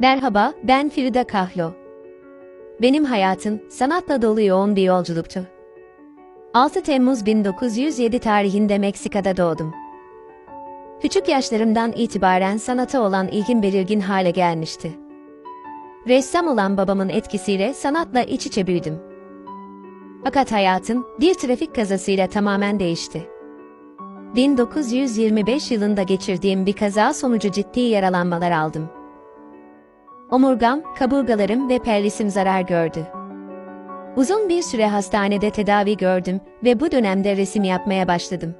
Merhaba, ben Frida Kahlo. Benim hayatım sanatla dolu yoğun bir yolculuktu. 6 Temmuz 1907 tarihinde Meksika'da doğdum. Küçük yaşlarımdan itibaren sanata olan ilgim belirgin hale gelmişti. Ressam olan babamın etkisiyle sanatla iç içe büyüdüm. Fakat hayatım bir trafik kazasıyla tamamen değişti. 1925 yılında geçirdiğim bir kaza sonucu ciddi yaralanmalar aldım. Omurgam, kaburgalarım ve pelvisim zarar gördü. Uzun bir süre hastanede tedavi gördüm ve bu dönemde resim yapmaya başladım.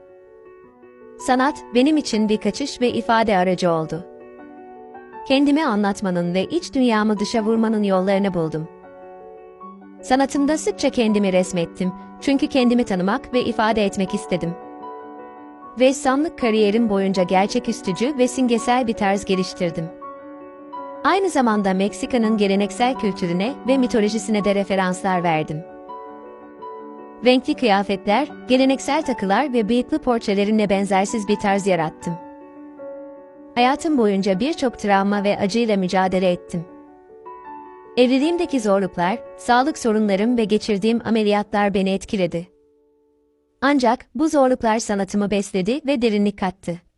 Sanat benim için bir kaçış ve ifade aracı oldu. Kendimi anlatmanın ve iç dünyamı dışa vurmanın yollarını buldum. Sanatımda sıkça kendimi resmettim çünkü kendimi tanımak ve ifade etmek istedim. Ressamlık kariyerim boyunca gerçeküstücü ve simgesel bir tarz geliştirdim. Aynı zamanda Meksika'nın geleneksel kültürüne ve mitolojisine de referanslar verdim. Renkli kıyafetler, geleneksel takılar ve bıyıklı portrelerimle benzersiz bir tarz yarattım. Hayatım boyunca birçok travma ve acıyla mücadele ettim. Evliliğimdeki zorluklar, sağlık sorunlarım ve geçirdiğim ameliyatlar beni etkiledi. Ancak bu zorluklar sanatımı besledi ve derinlik kattı.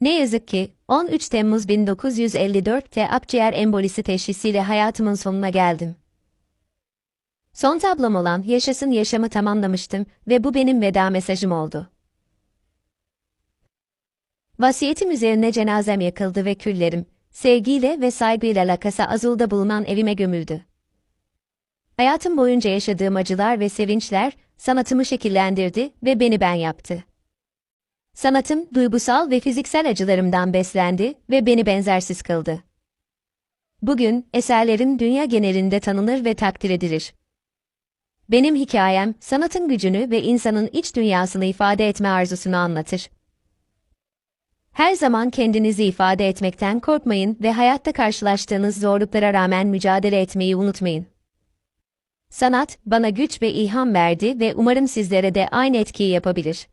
Ne yazık ki 13 Temmuz 1954'te akciğer embolisi teşhisiyle hayatımın sonuna geldim. Son tablom olan Yaşasın Yaşamı tamamlamıştım ve bu benim veda mesajım oldu. Vasiyetim üzerine cenazem yakıldı ve küllerim, sevgiyle ve saygıyla La Casa Azul'da bulunan evime gömüldü. Hayatım boyunca yaşadığım acılar ve sevinçler, sanatımı şekillendirdi ve beni ben yaptı. Sanatım, duygusal ve fiziksel acılarımdan beslendi ve beni benzersiz kıldı. Bugün, eserlerim dünya genelinde tanınır ve takdir edilir. Benim hikayem, sanatın gücünü ve insanın iç dünyasını ifade etme arzusunu anlatır. Her zaman kendinizi ifade etmekten korkmayın ve hayatta karşılaştığınız zorluklara rağmen mücadele etmeyi unutmayın. Sanat, bana güç ve ilham verdi ve umarım sizlere de aynı etkiyi yapabilir.